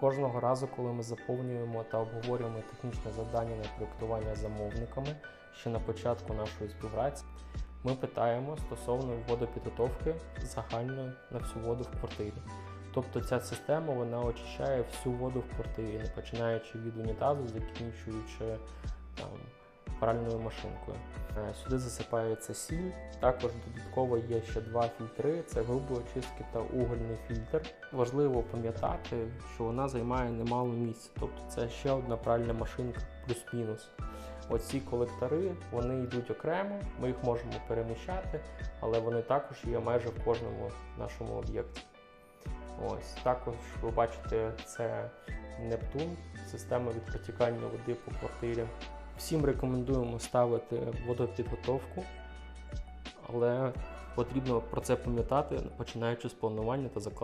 Кожного разу, коли ми заповнюємо та обговорюємо технічне завдання на проєктування замовниками ще на початку нашої співпраці, ми питаємо стосовно водопідготовки загально на всю воду в квартирі. Тобто ця система вона очищає всю воду в квартирі, не починаючи від унітазу, закінчуючи там, пральною машинкою. Е, Сюди засипається сіль. Також додатково є ще два фільтри: це грубої очистки та угольний фільтр. Важливо пам'ятати, що вона займає немало місця, тобто це ще одна пральна машинка плюс-мінус. Оці колектори вони йдуть окремо, ми їх можемо переміщати, але вони також є майже в кожному нашому об'єкті. Ось також ви бачите, це Нептун, система від протікання води по квартирі. Всім рекомендуємо ставити водопідготовку, але потрібно про це пам'ятати, починаючи з планування та закладання.